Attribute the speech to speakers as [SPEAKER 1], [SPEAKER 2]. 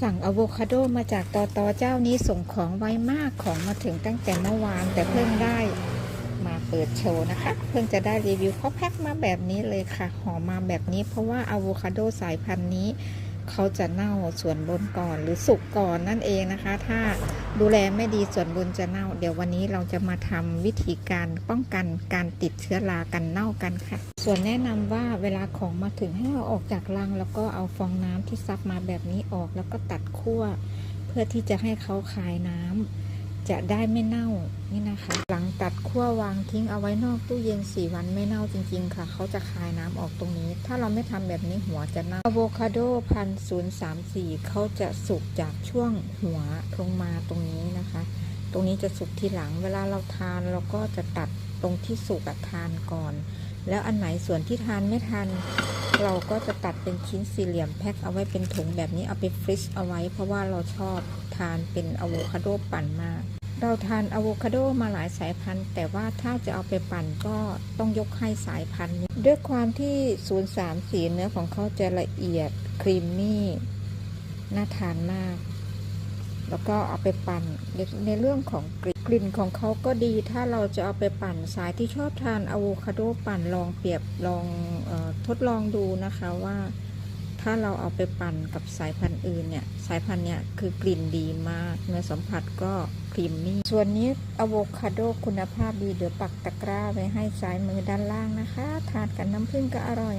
[SPEAKER 1] สั่งอะโวคาโดมาจากตอตอเจ้านี้ส่งของไวมากของมาถึงตั้งแต่เมื่อวานแต่เพิ่งได้มาเปิดโชว์นะคะ เพิ่งจะได้รีวิวเขาแพ็คมาแบบนี้เลยค่ะห่อมาแบบนี้เพราะว่าอะโวคาโดสายพันธุ์นี้ เขาจะเน่าส่วนบนก่อนหรือสุกก่อนนั่นเองนะคะ ถ้าดูแลไม่ดีส่วนบนจะเน่า เดี๋ยววันนี้เราจะมาทำวิธีการป้องกันการติดเชื้อรากันเน่ากันค่ะ ส่วนแนะนำว่าเวลาของมาถึงให้เราออกจากรัง แล้วก็เอาฟองน้ำที่ซับมาแบบนี้ออกแล้วก็ตัดขั้วเพื่อที่จะให้เขาคายน้ำจะได้ไม่เน่านี่นะคะ ตัดขั้ววางทิ้งเอาไว้นอกตู้เย็น 4 วันไม่เน่าจริง ๆ ค่ะ เขาจะคายน้ำออกตรงนี้ ถ้าเราไม่ทำแบบนี้หัวจะเน่าอะโวคาโดพันศูนย์สามสี่เขาจะสุกจากช่วงหัวลงมาตรงนี้นะคะ ตรงนี้จะสุกทีหลังเวลาเราทานเราก็จะตัดตรงที่สุกทานก่อน แล้วอันไหนส่วนที่ทานไม่ทัน เราก็จะตัดเป็นชิ้นสี่เหลี่ยมแพ็คเอาไว้เป็นถุงแบบนี้เอาไปฟรีซเอาไว้ เพราะว่าเราชอบทานเป็นอะโวคาโดปั่นมาก เราทานอะโวคาโดมาหลายสายพันธุ์ แต่ว่าถ้าจะเอาไปปั่นก็ต้องยกให้สายพันธุ์นี้ด้วยความที่ 03 สีเนื้อของเขาจะละเอียดครีมมี่น่าทานมาก แล้วก็เอาไปปั่นในเรื่องของกลิ่นกลิ่นของเขาก็ดี ถ้าเราจะเอาไปปั่นสายที่ชอบทานอะโวคาโดปั่นลองเปรียบลองออทดลองดูนะคะว่า ถ้าเราเอาไปปั่นกับสายพันธุ์อื่นเนี่ย สายพันธุ์เนี่ยคือกลิ่นดีมาก เนื้อสัมผัสก็ครีมมี่ ส่วนนี้อะโวคาโดคุณภาพดี เดี๋ยวปักตะกร้าไว้ให้ซ้ายมือด้านล่างนะคะ ทานกับน้ำผึ้งก็อร่อย